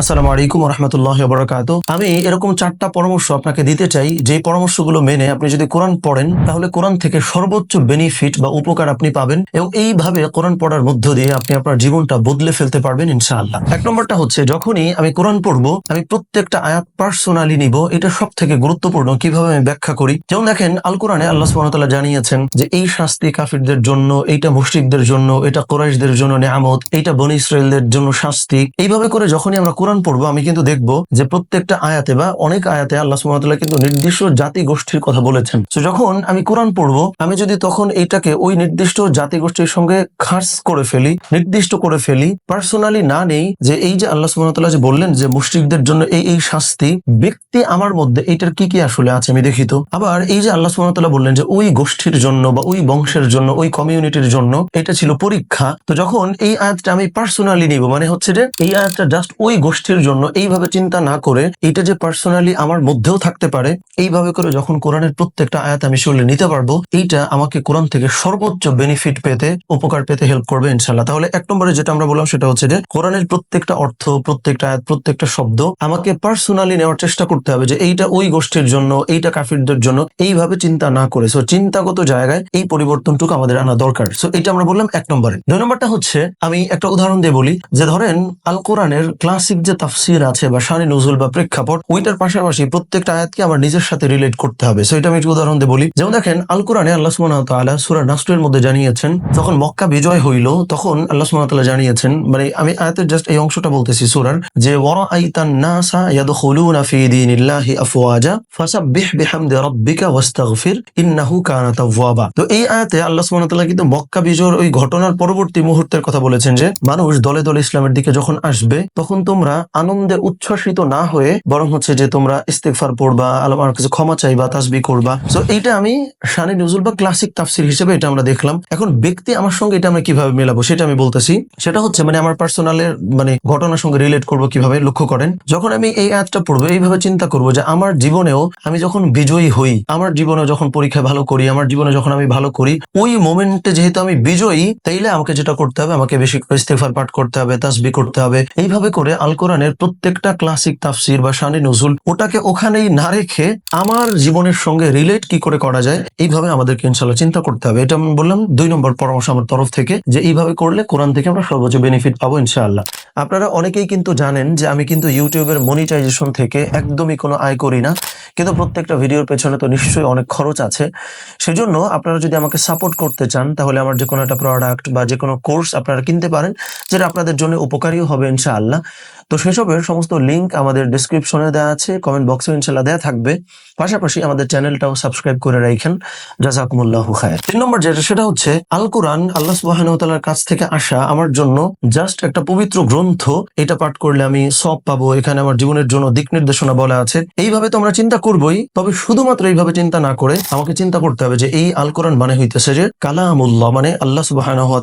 আসসালামু আলাইকুম রহমতুল্লাহ বরকাত আমি এরকম চারটা পরামর্শ আপনাকে দিতে চাই, যে পরামর্শগুলো মেনে আপনি যদি কোরআন পড়েন, তাহলে কোরআন থেকে সর্বোচ্চ বেনিফিট বা উপকার আপনি পাবেন এবং এইভাবে কোরআন পড়ার মধ্য দিয়ে আপনি আপনার জীবনটা বদলে ফেলতে পারবেন ইনশাআল্লাহ। এক নম্বরটা হচ্ছে, যখনই আমি কোরআন পড়ব, আমি প্রত্যেকটা আয়াত পার্সোনালি নিব, এটা সব থেকে গুরুত্বপূর্ণ কীভাবে আমি ব্যাখ্যা করি। যেমন দেখেন আল কোরআনে আল্লাহ সুবহানাহু জানিয়েছেন যে, এই শাস্তি কাফিরদের জন্য, এইটা মুশরিকদের জন্য, এটা কোরাইশদের জন্য নেয়ামত, এইটা বনি ইসরায়েলদের জন্য শাস্তি। এইভাবে করে যখনই আমরা কোরআন পড়ব, আমি কিন্তু দেখব যে প্রত্যেকটা আয়াতে বা অনেক আয়াতে আল্লাহ সুবহানাহু কিন্তু নির্দিষ্ট জাতি গোষ্ঠীর কথা বলেছেন। তো যখন আমি কোরআন পড়ব, আমি যদি তখন এইটাকে ওই নির্দিষ্ট জাতি গোষ্ঠীর সঙ্গে খাস করে ফেলি, নির্দিষ্ট করে ফেলি, পার্সোনালি না নেই যে এই যে আল্লাহ সুবহানাহু যে বললেন যে মুশরিকদের জন্য এই এই শাস্তি, ব্যক্তি আমার মধ্যে এইটার কি কি আসলে আছে আমি দেখি তো আবার এই যে আল্লাহ সুবহানাহু বললেন যে ওই গোষ্ঠীর জন্য বা ওই বংশের জন্য, ওই কমিউনিটির জন্য এটা ছিল পরীক্ষা। তো যখন এই আয়াতটা আমি পার্সোনালি নিব মানে হচ্ছে যে এই আয়াতটা জাস্ট ওই গোষ্ঠীর জন্য এইভাবে চিন্তা না করে এটা যে পার্সোনালি আমার মধ্যেও থাকতে পারে, এইভাবে করে যখন কোরআনের প্রত্যেকটা আয়াত আমি শুনলে নিতে পারব, এইটা আমাকে কোরআন থেকে সর্বোচ্চ বেনিফিট পেতে, উপকার পেতে হেল্প করবে ইনশাল্লাহ তাহলে এক নম্বরে যেটা আমরা বললাম সেটা হচ্ছে যে কোরআনের প্রত্যেকটা অর্থ, প্রত্যেকটা আয়াত, প্রত্যেকটা শব্দ আমাকে পার্সোনালি নেওয়ার চেষ্টা করতে হবে যে এইটা ওই গোষ্ঠীর জন্য, এইটা কাফিরদের জন্য এইভাবে চিন্তা না করে। সো চিন্তাগত জায়গায় এই পরিবর্তনটুকু আমাদের আনা দরকার। সো এটা আমরা বললাম এক নম্বরে। দুই নম্বরটা হচ্ছে, আমি একটা উদাহরণ দিয়ে বলি যে ধরেন আল কোরআনের ক্লাসিক যে তাফসির আছে বা শানি নজুল বা প্রেক্ষাপট, ওইটার পাশাপাশি প্রত্যেকটা আয়াতকে আমার নিজের সাথে রিলেট করতে হবে। সো এটা আমি একটু উদাহরণ দিয়ে বলি। যেমন দেখেন আল কোরআনে আল্লাহ সুবহানাহু ওয়া তাআলা সূরা নাসরের মধ্যে জানিয়েছেন, যখন মক্কা বিজয় হইল, তখন আল্লাহ সুবহানাহু ওয়া তাআলা জানিয়েছেন মানে আমি আয়াতের জাস্ট এই অংশটা বলতেছি সূরার, যে ওয়ারা আইতান নাসা ইয়াদখুলুনা ফি দীনিল্লাহি আফওয়াজা ফাসাব্বিহ বিহামদি রাব্বিকা ওয়াস্তাগফির ইন্নাহু কানা তাওয়াবা। তো এই আয়াতে আল্লাহ সুবহানাহু ওয়া তাআলা কিন্তু মক্কা বিজয়ের ওই ঘটনার পরবর্তী মুহূর্তের কথা বলেছেন যে, মানুষ দলে দলে ইসলামের দিকে যখন আসবে, তখন তোমরা আনন্দে উচ্ছ্বাসিত না হয়ে বরং হচ্ছে যে তোমরা ইস্তেগফার পড়বা আল্লাহর কাছে ক্ষমা চাইবা, তাসবিহ করবা। তো এইটা আমি শানি নজুল বা ক্লাসিক তাফসির হিসেবে এটা আমরা দেখলাম। এখন ব্যক্তি আমার সঙ্গে এটা আমরা কীভাবে মেলাবো সেটা আমি বলতেছি। সেটা হচ্ছে মানে আমার পার্সোনালের মানে ঘটনার সঙ্গে রিলেট করব কীভাবে, লক্ষ্য করেন। যখন আমি এই আয়াতটা পড়ব, এইভাবে চিন্তা করব যে আমার জীবনেও আমি যখন বিজয়ী হই, আমার জীবনে যখন পরীক্ষা ভালো করি, আমার জীবনে যখন আমি ভালো করি, ওই মোমেন্টে যেহেতু আমি বিজয়ী, তাইলে আমাকে যেটা করতে হবে, আমাকে বেশি ইস্তেফার পাঠ করতে হবে তাসবি করতে হবে। এইভাবে করে আল কোরআনের প্রত্যেকটা ক্লাসিক তাফসির বা শানি নজুল, ওটাকে ওখানেই না রেখে আমার জীবনের সঙ্গে রিলেট কি করে করা যায়, এইভাবে আমাদেরকে ইনশাল্লাহ চিন্তা করতে হবে। এটা আমি বললাম, দুই নম্বর পরামর্শ আমার তরফ থেকে, যে এইভাবে করলে কোরআন থেকে আমরা সর্বোচ্চ বেনিফিট পাবো ইনশাআল্লাহ। আপনারা অনেকেই কিন্তু জানেন যে আমি কিন্তু ইউটিউবের মনিটাইজেশন থেকে একদমই কোনো আয় করি না, কিন্তু প্রত্যেকটা ভিডিওর পেছনে তো নিশ্চয়ই অনেক খরচ আছে। সেজন্য আপনারা যদি আমাকে সাপোর্ট করতে চান, তাহলে আমার যে কোনো একটা প্রোডাক্ট বা যে কোনো কোর্স আপনারা কিনতে পারেন, যেটা আপনাদের জন্য উপকারীও হবে ইনশাআল্লাহ। তো সেসবের সমস্ত লিংক আমাদের ডিসক্রিপশনে দেওয়া আছে কমেন্ট বক্সে ইনশাল্লাহ দেওয়া থাকবে। পাশাপাশি আমাদের চ্যানেলটাও সাবস্ক্রাইব করে রাখেন জাজাকুমুল্লাহু খায়ের। তিন নম্বর যেটা, সেটা হচ্ছে আল কোরআন আল্লাহ তাআলার কাছ থেকে আসা আমার জন্য জাস্ট একটা পবিত্র গ্রন্থ। এটা পাঠ করলে আমি সব পাবো। এখানে আমার জীবনের জন্য দিক নির্দেশনা বলা আছে। এইভাবে তো আমরা চিন্তা করবই, তবে শুধুমাত্র এইভাবে চিন্তা না করে আমাকে চিন্তা করতে হবে যে এই আল কোরআন মানে হইতেছে যে কালামুল্লাহ মানে আল্লাহ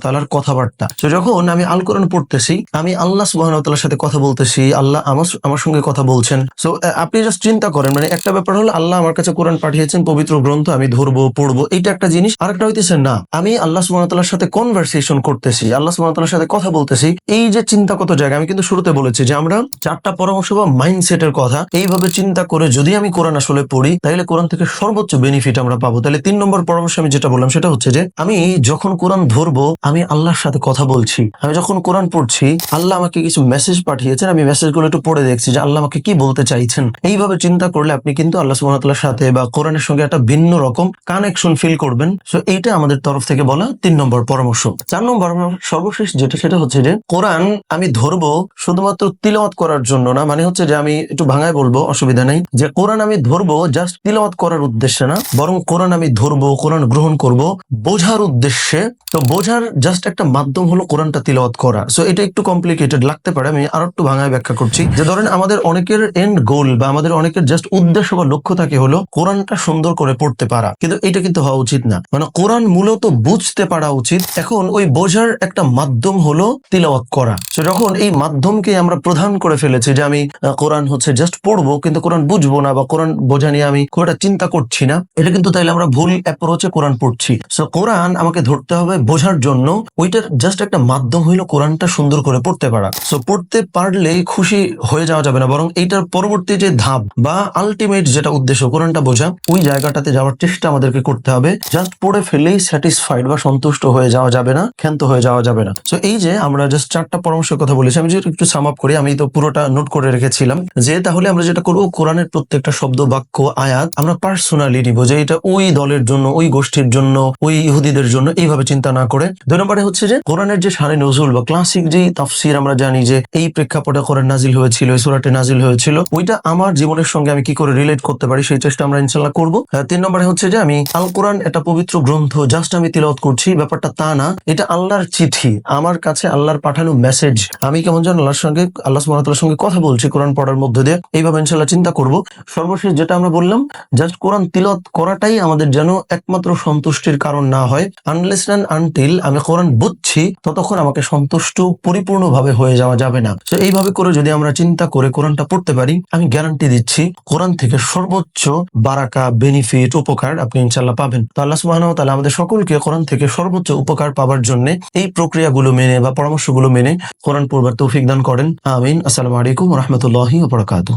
তাআলার কথাবার্তা। তো যখন আমি আল কোরআন পড়তেছি, আমি আল্লাহ সুবহানাহু সাথে কথা বলতেছি, আল্লাহ আমার আমার সঙ্গে কথা বলছেন। সো আপনি জাস্ট চিন্তা করেন মানে একটা ব্যাপার হলো, আল্লাহ আমার কাছে কোরআন পাঠিয়েছেন, পবিত্র গ্রন্থ আমি ধরবো, পড়ব, এইটা একটা জিনিস। আরেকটা হইতেছে, না, আমি আল্লাহ তাআলার সাথে কনভারসেশন করতেছি, আল্লাহ তাআলার সাথে কথা বলতেছি। এই যে চিন্তাগত জায়গা, আমি কিন্তু শুরুতে বলেছি যে আমরা চারটা পরামর্শ বা মাইন্ডসেটের কথা, এইভাবে চিন্তা করে যদি আমি কোরআন আসলে পড়ি, তাহলে কোরআন থেকে সর্বোচ্চ বেনিফিট আমরা পাবো। তাহলে তিন নম্বর পরামর্শ আমি যেটা বললাম, সেটা হচ্ছে যে, আমি যখন কোরআন ধরবো, আমি আল্লাহর সাথে কথা বলছি। আমি যখন কোরআন পড়ছি, আল্লাহ আমাকে কিছু মেসেজ পাঠিয়েছেন আমি মেসেজগুলো একটু পড়ে দেখছি যে আল্লাহ আমাকে কি বলতে চাইছেন। এইভাবে চিন্তা করলে আপনি কিন্তু আল্লাহ সুবহানাহু সাথে বা কোরআনের সঙ্গে একটা ভিন্ন রকম কানেকশন ফিল করবেন। সো এইটা আমাদের তরফ থেকে বলা তিন নম্বর পরামর্শ। চার নম্বর সর্বশেষ যেটা, সেটা হচ্ছে যে, কোরআন আমি ধরবো শুধুমাত্র তিলওয়াত করার জন্য না মানে হচ্ছে যে আমি একটু ভাঙায় বলব, অসুবিধা নেই। যে কোরআন আমি ধরবো জাস্ট তিলওয়াত করার উদ্দেশ্যে না, বরং কোরআন আমি ধরবো, কোরআন গ্রহণ করব বোঝার উদ্দেশ্যে। তো বোঝার জাস্ট একটা মাধ্যম হলো কোরআনটা তিলওয়াত করা। সো এটা একটু কমপ্লিকেটেড লাগতে পারে, আমি আরও একটু ভাঙায় ব্যাখ্যা করছি যে ধরেন আমাদের অনেকের এন্ড গোল বা আমাদের অনেকের জাস্ট উদ্দেশ্য বা লক্ষ্য থাকে হলো কোরআনটা সুন্দর করে পড়তে পারা। কিন্তু এটা কিন্তু হওয়া উচিত না। মানে কোরআন মূলত বুঝতে পারা উচিত। এখন ওই বোঝার একটা মাধ্যম হলো তিলাওয়াত করা। তো যখন এই মাধ্যমকে আমরা প্রধান করে ফেলেছি যে আমি কোরআন হচ্ছে জাস্ট পড়ব, কিন্তু কোরআন বুঝব না বা কোরআন বোঝা নিয়ে আমি খুব একটা চিন্তা করছি না, এটা কিন্তু তাইলে আমরা ভুল অ্যাপ্রোচে কোরআন পড়ছি। সো কোরআন আমাকে ধরতে হবে বোঝার জন্য। ওইটার জাস্ট একটা মাধ্যম হইল কোরআনটা সুন্দর করে পড়তে পারা। সো পড়তে পারলে পড়লেই খুশি হয়ে যাওয়া যাবে না, বরং এইটার পরবর্তী যে ধাপ বা আলটিমেট যেটা উদ্দেশ্য, কোরআনটা বোঝা, ওই জায়গাটাতে যাওয়ার চেষ্টা আমাদেরকে করতে হবে। জাস্ট পড়ে ফেলেই স্যাটিসফাইড বা সন্তুষ্ট হয়ে যাওয়া যাবে না, ক্ষান্ত হয়ে যাওয়া যাবে না। তো এই যে আমরা জাস্ট চারটা পরামর্শের কথা বলেছি, আমি যদি একটু সাম আপ করি, আমি তো পুরোটা নোট করে রেখেছিলাম, যে তাহলে আমরা যেটা করব, কোরআনের প্রত্যেকটা শব্দ, বাক্য, আয়াত আমরা পার্সোনালি নিব, যে এটা ওই দলের জন্য, ওই গোষ্ঠীর জন্য, ওই ইহুদিদের জন্য, এইভাবে চিন্তা না করে। দুই নম্বরে হচ্ছে যে, কোরআনের যে সারে নজরুল বা ক্লাসিক যে তাফসির আমরা জানি যে, এই প্রেক্ষাপটে কোরআন নাজিল হয়েছিল, এই সুরাটে নাজিল হয়েছিল। ওইটা আমার জীবনের সঙ্গে আমি কি করে রিলেট করতে পারি সেই চেষ্টা আমরা ইনশাল্লাহ করব। তিন নম্বরে হচ্ছে যে আমি আল কোরআন একটা পবিত্র গ্রন্থ জাস্ট আমি তিলাওয়াত করছি, ব্যাপারটা তা না। এটা আল্লাহর চিঠি, আমার কাছে আল্লাহর পাঠানো মেসেজ আমি কেমন যেন আল্লাহর সঙ্গে, আল্লাহ সুবহানাহুর সঙ্গে কথা বলছি কোরআন পড়ার মধ্যে দিয়ে, এইভাবে ইনশাল্লাহ চিন্তা করব। সর্বশেষ যেটা আমরা বললাম জাস্ট কোরআন তিলত করাটাই আমাদের যেন একমাত্র সন্তুষ্টির কারণ না হয়। আনলেস আনটিল আমি কোরআন বুঝছি, ততক্ষণ আমাকে সন্তুষ্ট পরিপূর্ণভাবে হয়ে যাওয়া যাবে না। তো এইভাবে করে যদি আমরা চিন্তা করে কোরআনটা পড়তে পারি, আমি গ্যারান্টি দিচ্ছি কোরআন থেকে সর্বোচ্চ বারাকা বেনিফিট উপকার আপনি ইনশাল্লাহ পাবেন। তো আল্লাহ সুবাহ তাহলে আমাদের সকলকে কোরআন থেকে সর্বোচ্চ উপকার পাওয়ার জন্য এই প্রক্রিয়াগুলো মেনে বা পরামর্শগুলো মেনে কোরআন পড়বার তৌফিক দান করেন। আমিন। আসসালামু আলাইকুম রহমতুল্লাহ বরকাত